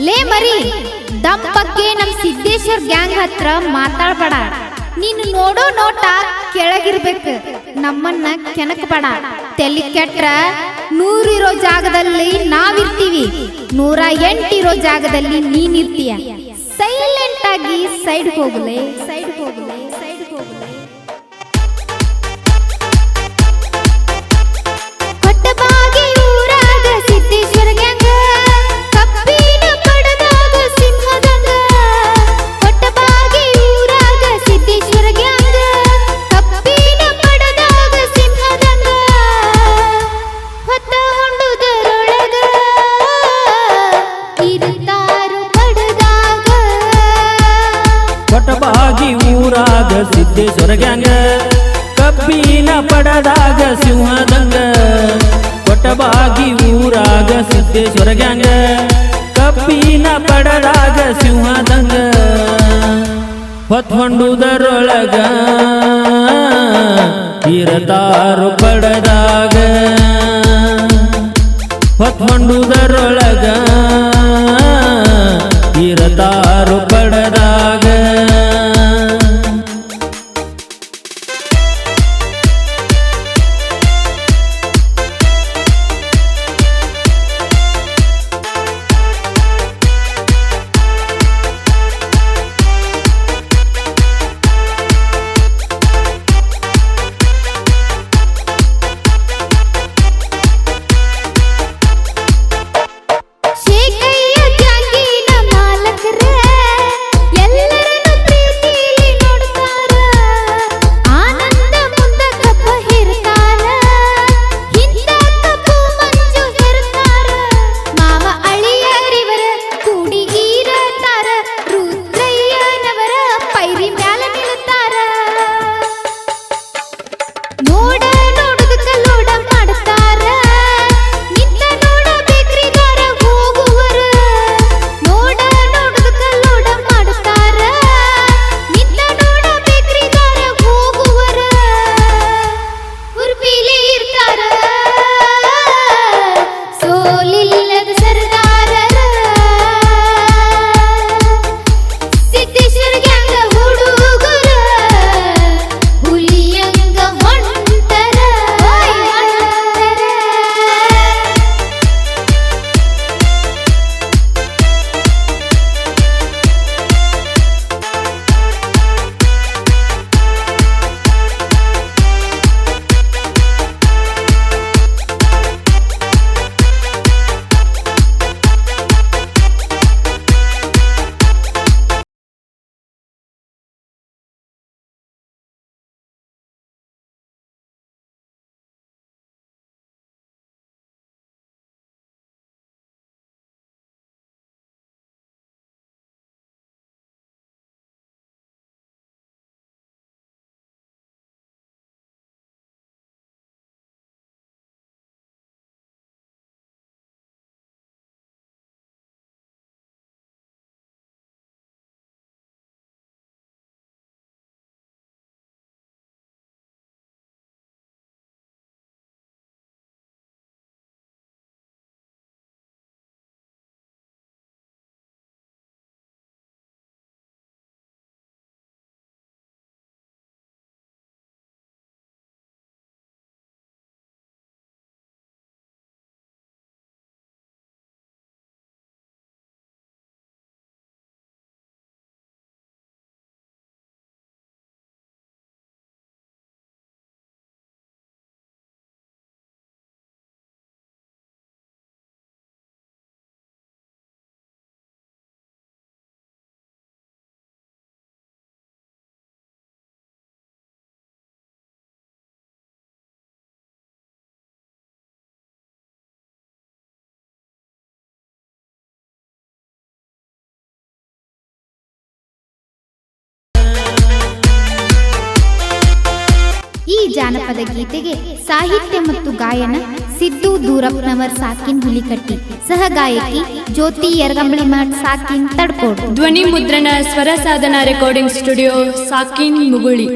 ಲೇ ಮರಿ, ದಮ್ ಬಗ್ಗೆ ನಮ್ ಸಿದ್ದೇಶ್ವರ್ ಗ್ಯಾಂಗ್ ಹತ್ರ ಮಾತಾಡ್ಬೇಡ. ನೀನು ನೋಡೋ ನೋಟ ಕೆಳಗಿರ್ಬೇಕು, ನಮ್ಮನ್ನ ಕೆಣಕಬೇಡ. ತೆಲಿ ಕೆಟ್ರ, ನೂರಿರೋ ಜಾಗದಲ್ಲಿ ನಾವಿರ್ತೀವಿ, ನೂರ ಎಂಟಿರೋ ಜಾಗದಲ್ಲಿ ನೀನಿರ್ತೀಯ. ಸೈಲೆಂಟ್ ಆಗಿ ಸೈಡ್ ಹೋಗ್ಲೆ ಸೈಡ್ ಸಿದ್ದೇಶ್ವರ ಗ್ಯಾಂಗ ಕಬ್ಬಿನ ಪಡದಾಗ ಸಿಂಹದಂಗ ಕೊಟ್ಟಬಾಗಿ ಊರಾಗ ಸಿದ್ದೇಶ್ವರ ಗ್ಯಾಂಗ ಕಬ್ಬಿನ ಪಡದಾಗ ಸಿಂಹದಂಗ. ಹೊತ್ಕೊಂಡುದರೊಳಗ ಇರತಾರು ಪಡದಾಗ ಹೊತ್ಕೊಂಡುದರೊಳಗ ಇರತಾರು ಜಾನಪದ ಗೀತೆಗೆ ಸಾಹಿತ್ಯ ಮತ್ತು ಗಾಯನ ಸಿದ್ದು ದೂರಪ್ಪನವರ್ ಸಾಕಿನ್ ಹುಲಿಕಟ್ಟಿ. ಸಹ ಗಾಯಕಿ ಜ್ಯೋತಿ ಯರಗಂಬಳಿ ಮಠ್ ಸಾಕಿನ್ ತಡ್ಕೋಡ್. ಧ್ವನಿ ಮುದ್ರಣ ಸ್ವರ ಸಾಧನ ರೆಕಾರ್ಡಿಂಗ್ ಸ್ಟುಡಿಯೋ ಸಾಕಿನ್ ಮುಗುಳಿ.